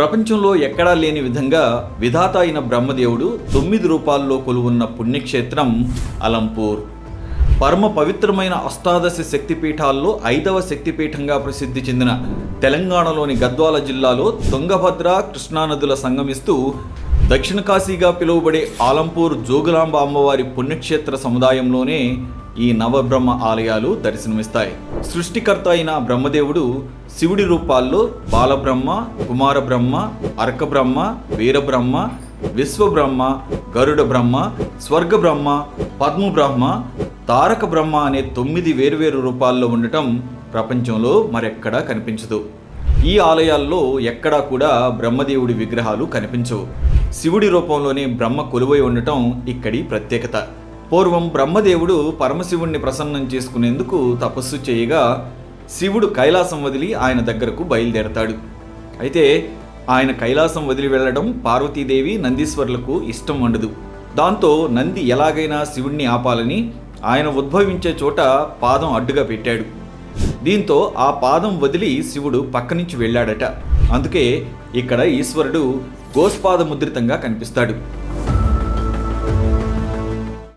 ప్రపంచంలో ఎక్కడా లేని విధంగా విధాత అయిన బ్రహ్మదేవుడు తొమ్మిది రూపాల్లో కొలువున్న పుణ్యక్షేత్రం అలంపూర్. పరమ పవిత్రమైన అష్టాదశ శక్తిపీఠాల్లో ఐదవ శక్తిపీఠంగా ప్రసిద్ధి చెందిన తెలంగాణలోని గద్వాల జిల్లాలో తుంగభద్ర కృష్ణానదుల సంగమిస్తూ దక్షిణ కాశీగా పిలువబడే ఆలంపూర్ జోగులాంబ అమ్మవారి పుణ్యక్షేత్ర సముదాయంలోనే ఈ నవబ్రహ్మ ఆలయాలు దర్శనమిస్తాయి. సృష్టికర్త అయిన బ్రహ్మదేవుడు శివుడి రూపాల్లో బాలబ్రహ్మ కుమారబ్రహ్మ అర్కబ్రహ్మ వీరబ్రహ్మ విశ్వబ్రహ్మ గరుడ బ్రహ్మ స్వర్గ బ్రహ్మ పద్మ బ్రహ్మ తారక బ్రహ్మ అనే తొమ్మిది వేరువేరు రూపాల్లో ఉండటం ప్రపంచంలో మరెక్కడా కనిపించదు. ఈ ఆలయాల్లో ఎక్కడా కూడా బ్రహ్మదేవుడి విగ్రహాలు కనిపించవు. శివుడి రూపంలోనే బ్రహ్మ కొలువై ఉండటం ఇక్కడి ప్రత్యేకత. పూర్వం బ్రహ్మదేవుడు పరమశివుణ్ణి ప్రసన్నం చేసుకునేందుకు తపస్సు చేయగా శివుడు కైలాసం వదిలి ఆయన దగ్గరకు బయలుదేరతాడు. అయితే ఆయన కైలాసం వదిలి వెళ్ళడం పార్వతీదేవి నందీశ్వరులకు ఇష్టం ఉండదు దాంతో నంది ఎలాగైనా శివుణ్ణి ఆపాలని ఆయన ఉద్భవించే చోట పాదం అడ్డుగా పెట్టాడు. దీంతో ఆ పాదం వదిలి శివుడు పక్క నుంచి వెళ్ళాడట. అందుకే ఇక్కడ ఈశ్వరుడు గోస్పాద ముద్రితంగా కనిపిస్తాడు.